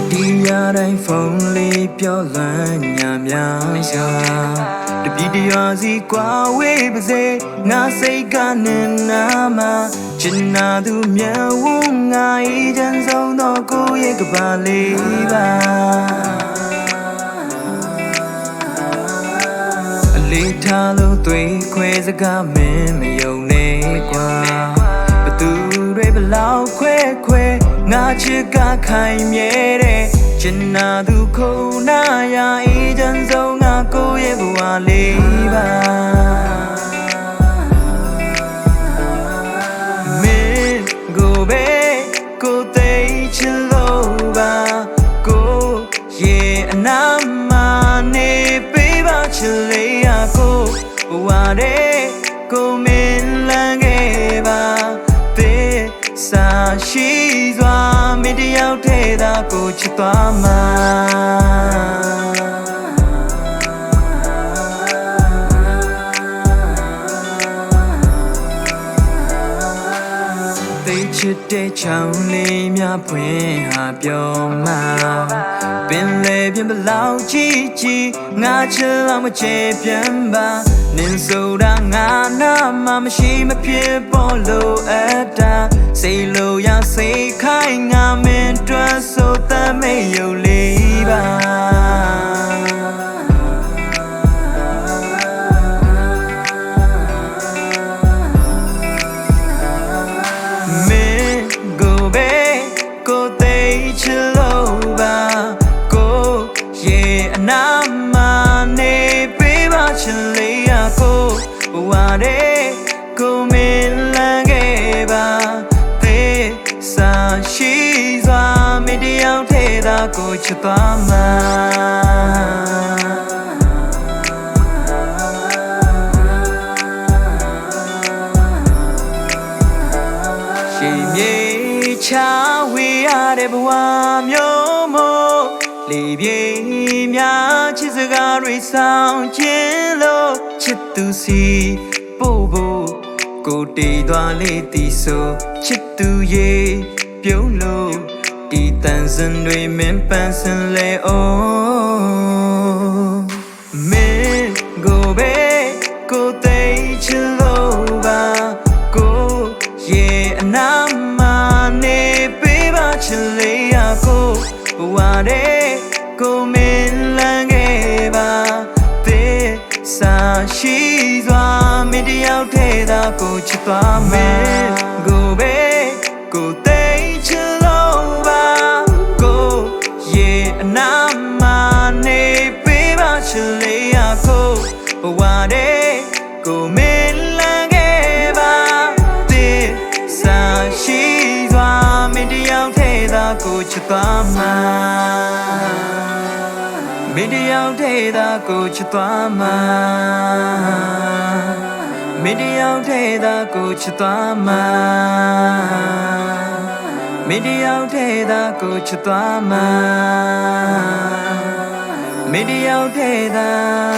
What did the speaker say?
တတိယတိုင်းဖုန်းလေးပြောလွမ်းညာများရှာတပီတရွာစီကွာဝေးပါစေငါစိတ်ကနဲ့နာမချင်နာသူမြတ်ဝငါဤချမ်းဆုံးသောကိုယ့်ရဲ့ကပါလေးပါအလေးထားလို့သွေးခွဲစကားမင်းမယုံနဲ့ကွာဘသူတွေဘလောက်ခွဲ ခွဲငါချစ်ကခိုင်မြဲတဲ့ချင်နာသူခုနာရာအေးချမ်းဆုံးငါကိုယ့်ရဲ့ဘဝလေးပါမင်းကိုပဲကိုသိချင်လို့ပါကိုရဲ့အနာမနေပေးပါချင်လေရကိုဘဝတဲ့ကို ကိုချစ်သွားမှာသိချစ်တဲ့ချောင်းလေးများဖွင့်ဟာပြောမှာပင်လေပြင်ဘလောက်ကြည့်ကြည့်ငါချစ်အောင်မချေပြန်ပါနင်းဆိုတာငါနာမှမရှိမဖြစ်ပေါ်လို့အပ်တာစိတ်လို့ရစိတ်ခိုင်းငါမင်းတွန်း ဆိုတ ယောက်ထဲသာကိုချစ်သွားမှာရှိမြေချဝေရတဲ့ဘဝမျိုးမို့လေပြေများချစ်စကားတွေဆောင်ခြင်းလို့ချစ်သူစီပို့ဖို့ကိုတေးသွားလေတီဆိုချစ်သူရေပြုံးလို့ ဒီတန်စင်တွေမင်းပန်းစင်လေအိုးမင်းကိုပဲကိုသိချင်လို့ပါကိုရဲ့အနာမနေပေးပါချင်လေရကိုဘဝတဲ့ကိုမင်းလန်းခဲ့ပါသစ္စာရှိစွာမင်းတယောက်ထဲသာကိုချစ်သွားမယ် ဘဝတဲ့ကိုမင်းလန်းခဲ့ပါသစ္စာရှိစွာမင်းတယောက်ထဲသာကိုချစ်သွားမှာမင်းတယောက်ထဲသာကိုချစ်သွားမှာမင်းတယောက်ထဲသာကိုချစ်သွားမှာမင်းတယောက်ထဲသာကိုချစ်သွားမှာမင်းတယောက်ထဲသာ